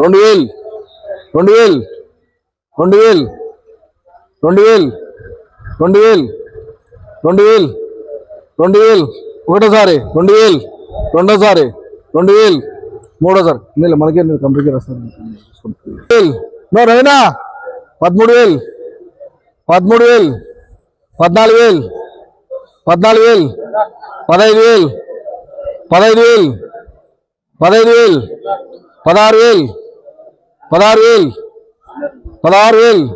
రెండు వేలు రెండు వేలు రెండు వేలు రెండు వేలు రెండు వేలు రెండు వేలు రెండు వేలు ఒకటోసారి రెండు వేలు రెండోసారి రెండు వేలు మూడోసారి. లేదు మనకే కంపెనీకి వస్తుంది వేలు. నో రవినా పదమూడు వేలు పదమూడు వేలు పద్నాలుగు వేలు పద్నాలుగు వేలు పదహైదు వేలు పదహైదు వేలు పదహైదు వేలు పదహారు వేలు పదహారు వేలు. పదహారు వేలు.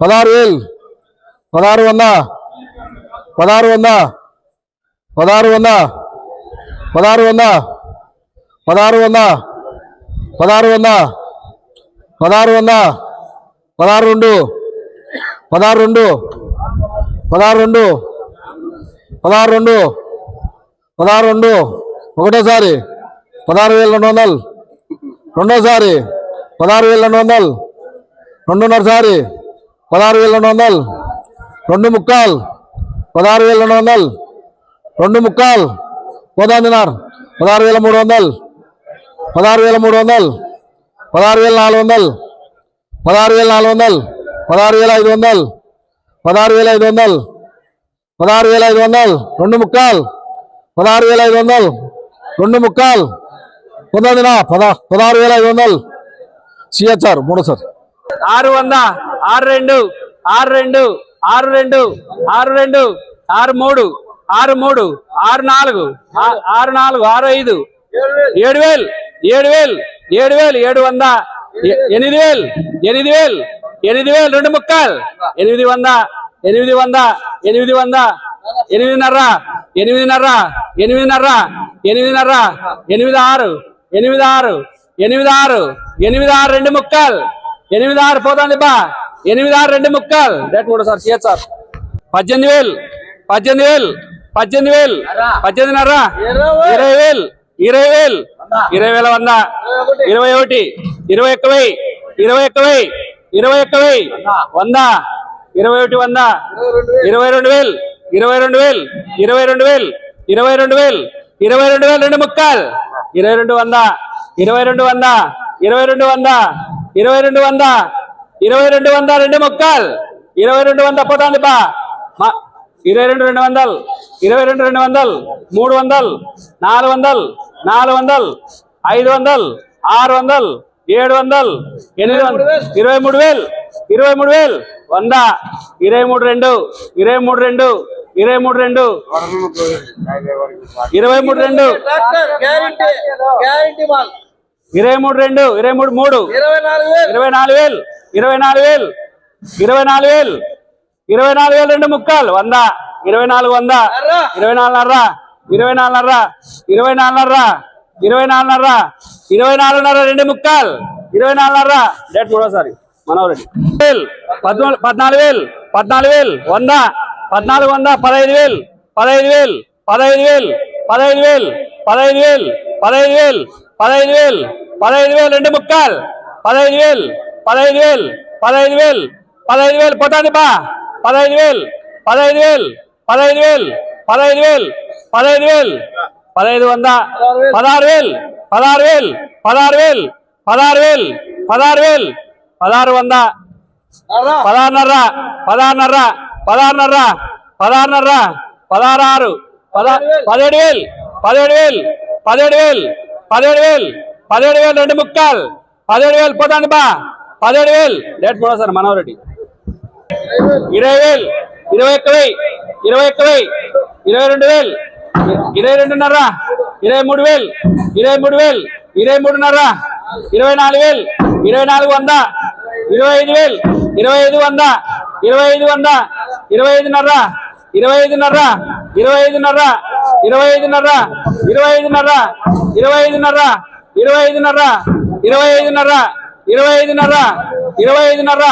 పదహారు వేలు. పదహారు వంద. పదహారు వంద. పదహారు వంద. పదహారు వంద. పదహారు వంద. పదహారు వంద. పదహారు వంద. పదహారు రెండు. పదహారు రెండు. పదహారు రెండు. పదహారు రెండు. పదహారు రెండు. ఒకటోసారి. పదహారు వేల రెండు వందలు. రెండోసారి. పదహారు వేల రెండు వందలు రెండున్నరసారి పదహారు వేల రెండు వందలు రెండు ముక్కాలు పదహారు వేల రెండు వందలు రెండు ముక్కాలు పోదాందినార్ పదహారు వేల మూడు వందలు పదహారు వేల మూడు వందలు పదహారు వేల నాలుగు వందలు పదహారు వేల నాలుగు వందలు పదహారు వేల ఐదు వందలు పదహారు వేల ఐదు వందలు పదహారు వేల ఐదు వందలు రెండు ముక్కాలు పదహారు వేల ఐదు వందలు రెండు ముక్కాలు పొందందినా పద పదహారు వేల ఐదు వందలు సిహెచ్ఆర్ మూడోసారి. ఆరు వంద ఆరు రెండు ఆరు రెండు ఆరు రెండు ఆరు రెండు ఆరు మూడు ఆరు మూడు ఆరు నాలుగు ఆరు నాలుగు ఆరు ఐదు ఏడు వేలు ఏడు వేలు ఏడు వేలు ఏడు వంద ఎ- ఎనిమిది వేలు ఎనిమిది వేలు ఎనిమిది వేలు రెండు ముక్కలు ఎనిమిది వంద ఎనిమిది వంద ఎనిమిది వంద ఎనిమిదిన్నర ఎనిమిదిన్నర ఎనిమిదిన్నర ఎనిమిదిన్నర ఎనిమిది ఆరు ఎనిమిది ఆరు ఎనిమిది ఆరు ఎనిమిది ఆరు రెండు ముక్కాలు ఎనిమిది ఆరు పోతుంది బా ఎనిమిది ఆరు రెండు ముక్కాలు. డేట్ మూడు సార్ సిహెచ్ సార్. పద్దెనిమిది వేలు పద్దెనిమిది వేలు పద్దెనిమిది వేలు పద్దెనిమిదిన్నర ఇరవై. వేలు ఇరవై వేలు ఇరవై వేల వంద ఇరవై ఒకటి. ఇరవై ఒక్క వెయ్యి ఇరవై ఒక్క వెయ్యి ఇరవై ఒక్క వెయ్యి వంద ఇరవై ఒకటి వంద ఇరవై రెండు వేలు ఇరవై రెండు వేలు ఇరవై రెండు వేలు ఇరవై రెండు వేలు ఇరవై రెండు వేలు రెండు ముక్కాలు ఇరవై రెండు వంద ఇరవై రెండు వంద ఇరవై రెండు వంద ఇరవై రెండు వంద ఇరవై రెండు వంద రెండు ముక్కాలు ఇరవై రెండు వంద పోతాంది బా. ఇరవై రెండు రెండు వందలు ఇరవై రెండు రెండు వందలు మూడు వందలు నాలుగు వందలు నాలుగు వందలు ఐదు వందలు ఆరు వందలు ఏడు వందలు ఎనిమిది వందలు ఇరవై మూడు వేలు ఇరవై మూడు వేలు వంద ఇరవై మూడు రెండు ఇరవై మూడు రెండు ఇరవై మూడు రెండు ఇరవై మూడు రెండు. గ్యారంటీ గ్యారంటీ మాల్. ఇరవై మూడు రెండు ఇరవై మూడు మూడు ఇరవై నాలుగు వేలు ఇరవై నాలుగు వేలు ఇరవై నాలుగు వేలు ఇరవై నాలుగు వేలు రెండు ముక్కాలు వంద ఇరవై నాలుగు వంద ఇరవై నాలుగున్నర ఇరవై నాలుగున్నర ఇరవై నాలుగున్నర ఇరవై నాలుగున్నర ఇరవై నాలుగున్నర రెండు ముక్కాలు ఇరవై నాలుగున్నర డేట్ మూడోసారి మనోరెడ్డి వేలు పద్నాలుగు పద్నాలుగు వేలు పద్నాలుగు వేలు వంద పద్నాలుగు వంద పదహైదు వేలు పదహైదు వేలు పదహైదు వేలు పదహైదు వేలు పదహైదు వేలు పదహైదు వేలు పదహైదు వేలు పదహైదు వేలు రెండు ముక్కాలు. పదహైదు వేలు పదహైదు వేలు పదహైదు వేలు పదహైదు వేలు పోతాంది బా. పదహైదు వేలు పదహైదు వేలు పదహైదు వేలు పదహైదు వేలు పదహైదు వేలు. పదహైదు వంద పదహారు వేలు పదహారు వేలు పదహారు వేలు పదహారు వేలు పదహారు వేలు పదహారు వంద పదహారున్నర పదహారున్నర పదహారున్నర పదహారున్నర పదహారు ఆరు పద పదిహేడు వేలు పదిహేడు వేలు పదిహేడు వేలు పదిహేడు వేలు పదిహేడు వేలు రెండు ముక్కలు. పదిహేడు వేలు పోతాంది బా. పదిహేడు వేలు. డేట్ కూడా సార్ మనోరెడ్డి ఇరవై వేలు. ఇరవై ఒక్క వెయ్యి. ఇరవై ఒక్క వెయ్యి. ఇరవై రెండు వేలు. ఇరవై రెండున్నర. ఇరవై మూడు వేలు. ఇరవై మూడు వేలు. ఇరవై మూడున్నర. ఇరవై నాలుగు వేలు. ఇరవై నాలుగు వంద. ఇరవై ఐదు వేలు. ఇరవై ఐదు వంద. ఇరవై ఐదు వంద. ఇరవై ఐదున్నర. ఇరవై ఐదున్నర. ఇరవై ఐదున్నర. ఇరవై ఐదున్నర. ఇరవై ఐదున్నర. ఇరవై ఐదున్నర. ఇరవై ఐదున్నర ఇరవై ఐదున్నర ఇరవై ఐదున్నర ఇరవై ఐదున్నర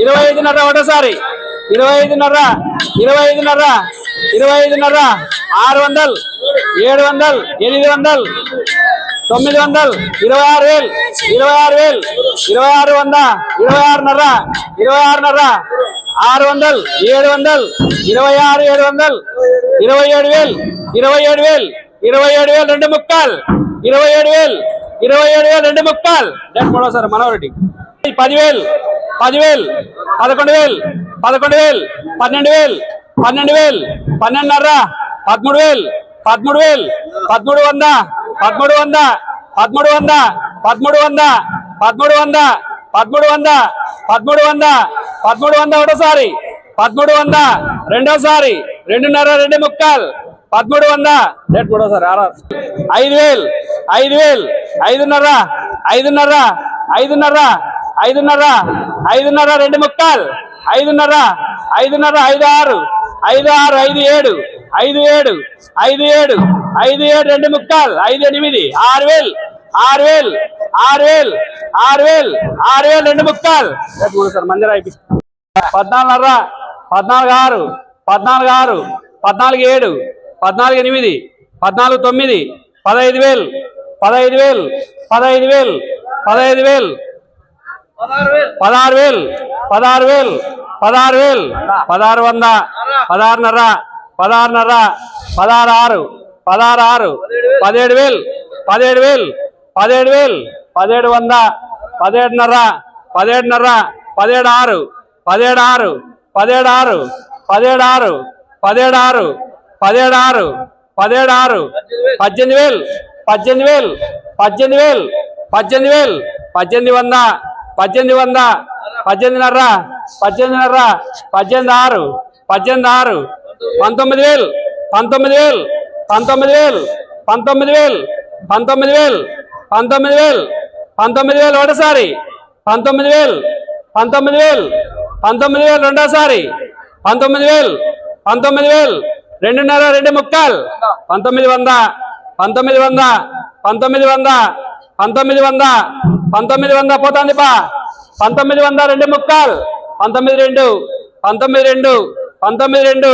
ఇరవై ఐదున్నర ఒకటోసారి. ఇరవై ఐదున్నర ఇరవై ఐదున్నర ఇరవై ఐదున్నర ఆరు వందలు ఏడు వందలు ఎనిమిది వందలు తొమ్మిది వందలు ఇరవై ఆరు వేలు ఇరవై ఆరు వేలు ఇరవై ఆరు వంద ఇరవై ఆరున్నర ఇరవై ఆరున్నర ఆరు వందలు ఏడు వందలు ఇరవై ఆరు ఏడు వందలు ఇరవై ఏడు వేలు ఇరవై ఏడు వేలు ఇరవై ఏడు వేలు రెండు ముక్కాలు. ఇరవై ఏడు వేలు ఇరవై ఏడు వేలు రెండు ముక్కలు. డేట్ మూడోసారి మనవరెడ్డి పదివేలు పదివేలు పదకొండు వేలు పదకొండు వేలు పన్నెండు వేలు పన్నెండు వేలు పన్నెండున్నర పదమూడు వేలు పదమూడు వేలు పదమూడు వంద పదమూడు వంద పదమూడు వంద పదమూడు వంద పదమూడు వంద పదమూడు వంద పదమూడు వంద పదమూడు వంద ఒకటోసారి పదమూడు వంద రెండోసారి రెండున్నర రెండు ముక్కలు. పదమూడు వంద. రేట్ సార్ ఆర్ఆర్ ఐదు వేలు ఐదు వేలు ఐదున్నర ఐదున్నర ఐదున్నర ఐదున్నర ఐదున్నర రెండు ముక్కలు ఐదున్నర ఐదున్నర ఐదు ఆరు ఐదు ఆరు ఐదు ఏడు ఐదు ఏడు ఐదు ఏడు ఐదు ఏడు రెండు ముక్కలు ఐదు ఎనిమిది ఆరు వేలు ఆరు వేలు ఆరు వేలు ఆరు వేలు ఆరు వేలు రెండు ముక్కలు. సార్ మూడోసారి మందిర పద్నాలుగున్నర పద్నాలుగు ఆరు పద్నాలుగు ఆరు పద్నాలుగు ఏడు పద్నాలుగు ఎనిమిది పద్నాలుగు తొమ్మిది పదహైదు వేలు పదహైదు వేలు పదహైదు వేలు పదహైదు వేలు పదహారు వేలు పదహారు వేలు పదహారు వేలు పదహారు వేలు పదహారు వంద పదహారున్నర పదహారున్నర పదహారు ఆరు పదహారు ఆరు పదిహేడు వేలు పదిహేడు వేలు పదిహేడు వేలు పదిహేడు వంద పదిహేడున్నర పదిహేడున్నర పదిహేడు ఆరు పదిహేడు ఆరు పదిహేడు ఆరు పదిహేడు ఆరు పదిహేడు ఆరు పదిహేడు ఆరు పదిహేడు ఆరు పద్దెనిమిది వేలు పద్దెనిమిది వేలు పద్దెనిమిది వేలు పద్దెనిమిది వేలు పద్దెనిమిది వంద పద్దెనిమిది వంద పద్దెనిమిదిన్నర పద్దెనిమిదిన్నర పద్దెనిమిది ఆరు పద్దెనిమిది ఆరు పంతొమ్మిది వేలు పంతొమ్మిది వేలు పంతొమ్మిది వేలు పంతొమ్మిది వేలు పంతొమ్మిది వేలు పంతొమ్మిది వేలు పంతొమ్మిది వేలు ఒకటోసారి పంతొమ్మిది వేలు పంతొమ్మిది వేలు పంతొమ్మిది వేలు రెండోసారి పంతొమ్మిది వేలు పంతొమ్మిది వేలు రెండున్నర రెండు ముక్కలు. పంతొమ్మిది వంద పంతొమ్మిది వంద పంతొమ్మిది వంద పంతొమ్మిది వంద పంతొమ్మిది వంద పోతుంది బా పంతొమ్మిది వంద రెండు ముక్కలు. పంతొమ్మిది రెండు పంతొమ్మిది రెండు పంతొమ్మిది రెండు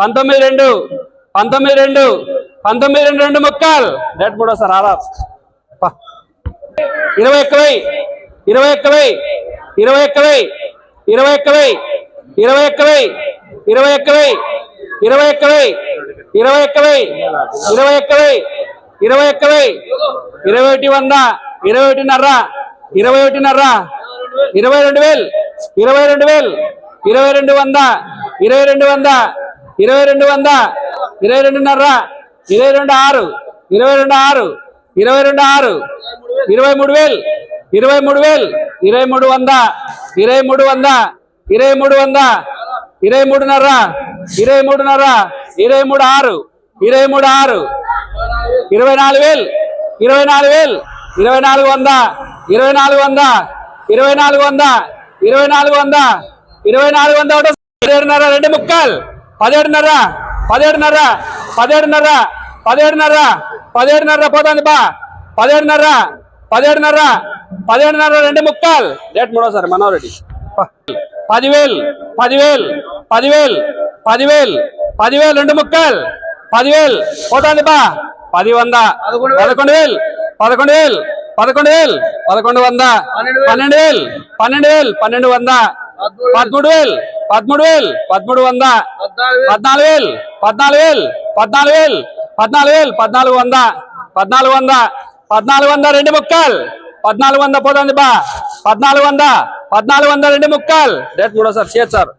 పంతొమ్మిది రెండు పంతొమ్మిది రెండు పంతొమ్మిది రెండు రెండు ముక్కలు. రేట్ మూడో సార్ ఆరా. ఇరవై ఒక్కవై ఇరవై ఒక్కవై ఇరవై ఒక్కవై ఇరవై ఒక్కవై ఇరవై ఒక్కవై ఇరవై ఒక్కవై ఇరవై ఒక్క ఇరవై ఒక్క ఇరవై ఒక్క ఇరవై ఒక్క ఇరవై ఒకటి వంద ఇరవై ఒకటిన్నర ఇరవై ఒకటిన్నర ఇరవై రెండు వేలు ఇరవై రెండు వేలు ఇరవై రెండు వంద ఇరవై రెండు వంద ఇరవై రెండు వంద ఇరవై రెండున్నర ఇరవై రెండు ఆరు ఇరవై రెండు ఆరు ఇరవై రెండు ఆరు ఇరవై మూడు వేలు ఇరవై మూడు వేలు ఇరవై మూడు వంద ఇరవై మూడు వంద ఇరవై మూడు వంద ఇరవై మూడున్నర ఇరవై మూడున్నర ఇరవై మూడు ఆరు ఇరవై మూడు ఆరు ఇరవై నాలుగు వేలు ఇరవై నాలుగు వేలు ఇరవై నాలుగు వంద ఇరవై నాలుగు వంద ఇరవై నాలుగు వంద ఇరవై నాలుగు వంద ఇరవై నాలుగు వంద ఒకటో పదిహేడున్నర రెండు ముక్కలు పదిహేడున్నర పదిహేడున్నర పదిహేడున్నర పదిహేడున్నర పదిహేడున్నర పోతుంది బా పదిహేడున్నర పదిహేడున్నర పదిహేడున్నర రెండు ముక్కలు. రేట్ మూడోసారి మనోరెడ్డి పదివేలు పదివేలు పదివేలు పదివేలు పదివేలు రెండు ముక్కలు. పదివేలు పోతుంది బా. పది వంద పదకొండు వేలు పదకొండు వేలు పదకొండు వేలు పదకొండు వంద. పన్నెండు వేలు. పన్నెండు వేలు పన్నెండు వంద. పదమూడు వేలు. పదమూడు వేలు పదమూడు వంద. పద్నాలుగు వేలు. పద్నాలుగు వేలు పద్నాలుగు వేలు పద్నాలుగు వేలు పద్నాలుగు వంద. పద్నాలుగు వంద పద్నాలుగు వంద రెండు ముక్కలు. పద్నాలుగు వంద పోతుంది బా. పద్నాలుగు వంద పద్నాలుగు వంద రెండు ముక్కలు. రేట్ మూడోసారి చేస్తారు